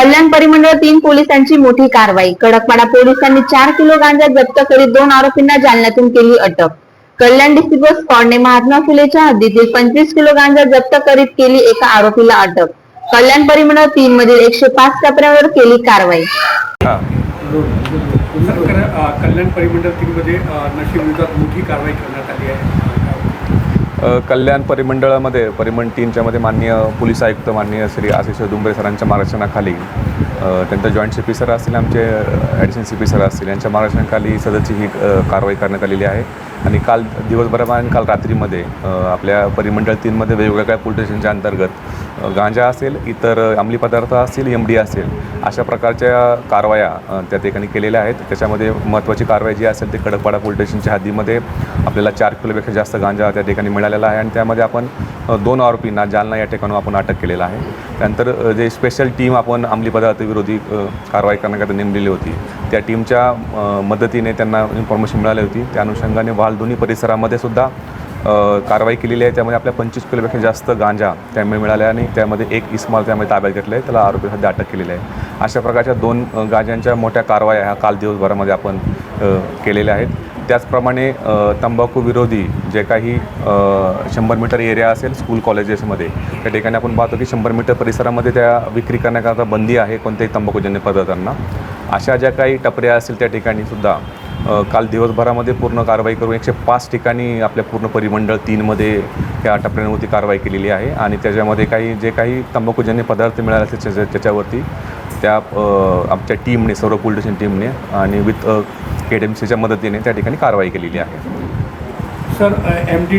कल्याण परिमंडळ तीन पोलिसांची मोठी कारवाई. कडकपाडा पोलिसांनी चार किलो गांजा जप्त करीत दोन आरोपींना जालन्यातून केली अटक. कल्याण डिस्ट्रिक्ट स्कॉडने महात्मा फुलेच्या हद्दीतील पंचवीस किलो गांजा जप्त करीत केली एका आरोपीला अटक. कल्याण परिमंडळ तीन मधील एकशे पाच टपऱ्यावर केली कारवाई. कल्याण परिमंडळ तीनमध्ये अ, नशेविरोधात मोठी कारवाई करण्यात आली आहे. कल्याण परिमंडळामध्ये परिमंड तीनच्यामध्ये माननीय पोलीस आयुक्त माननीय श्री आशिष दुंबरे सरांच्या मार्गदर्शनाखाली अ, त्यांच्या जॉईंट सी पी सर असतील आमचे ॲडिशन सी पी सर असतील यांच्या मार्गदर्शनाखाली सदरची ही कारवाई करण्यात आलेली आहे. आणि काल दिवसभरामध्ये काल रात्रीमध्ये आपल्या परिमंडळ तीनमध्ये वेगवेगळ्या पोलीस स्टेशनच्या अंतर्गत गांजा असेल इतर अंमली पदार्थ असतील एम डी असेल अशा प्रकारच्या कारवाया त्या ठिकाणी केलेल्या आहेत. त्याच्यामध्ये महत्त्वाची कारवाई जी असेल ते कडकपाडा पोलीस स्टेशनच्या हद्दीमध्ये आपल्याला चार किलोपेक्षा जास्त गांजा त्या ठिकाणी मिळालेला आहे आणि त्यामध्ये आपण दोन आरोपींना जालना या ठिकाणी आपण अटक केलेला आहे. त्यानंतर जे स्पेशल टीम आपण अंमली पदार्थ विरोधी कारवाई करण्याकरता नेमलेली होती त्या टीमच्या मदतीने त्यांना इन्फॉर्मेशन मिळाली होती. त्या अनुषंगाने वालधुनी परिसरामध्ये सुद्धा कारवाई केलेली आहे. त्यामध्ये आपल्या पंचवीस किलोपेक्षा जास्त गांजा त्यामुळे मिळाल्या आणि त्यामध्ये एक इस्माल त्यामध्ये ताब्यात घेतलं आहे. त्याला आरोपी सध्या अटक केलेली आहे. अशा प्रकारच्या दोन गांजांच्या मोठ्या कारवाया ह्या काल दिवसभरामध्ये आपण केलेल्या आहेत. त्याचप्रमाणे तंबाखू विरोधी जे काही शंभर मीटर एरिया असेल स्कूल कॉलेजेसमध्ये त्या ठिकाणी आपण पाहतो की शंभर मीटर परिसरामध्ये त्या विक्री करण्याकरता बंदी आहे कोणत्याही तंबाखूजन्य पदार्थांना. अशा ज्या काही टपऱ्या असतील त्या ठिकाणी सुद्धा काल दिवसभरामध्ये पूर्ण कारवाई करून एकशे पाच ठिकाणी आपल्या पूर्ण परिमंडळ तीनमध्ये त्या टपऱ्यांवरती कारवाई केलेली आहे. आणि त्याच्यामध्ये काही जे काही तंबाखूजन्य पदार्थ मिळाले असतील त्याच्या त्याच्यावरती त्या आमच्या टीमने सर्व पोलीस स्टेशन टीमने आणि विथ के डी एम सीच्या मदतीने त्या ठिकाणी कारवाई केलेली आहे. Sir M D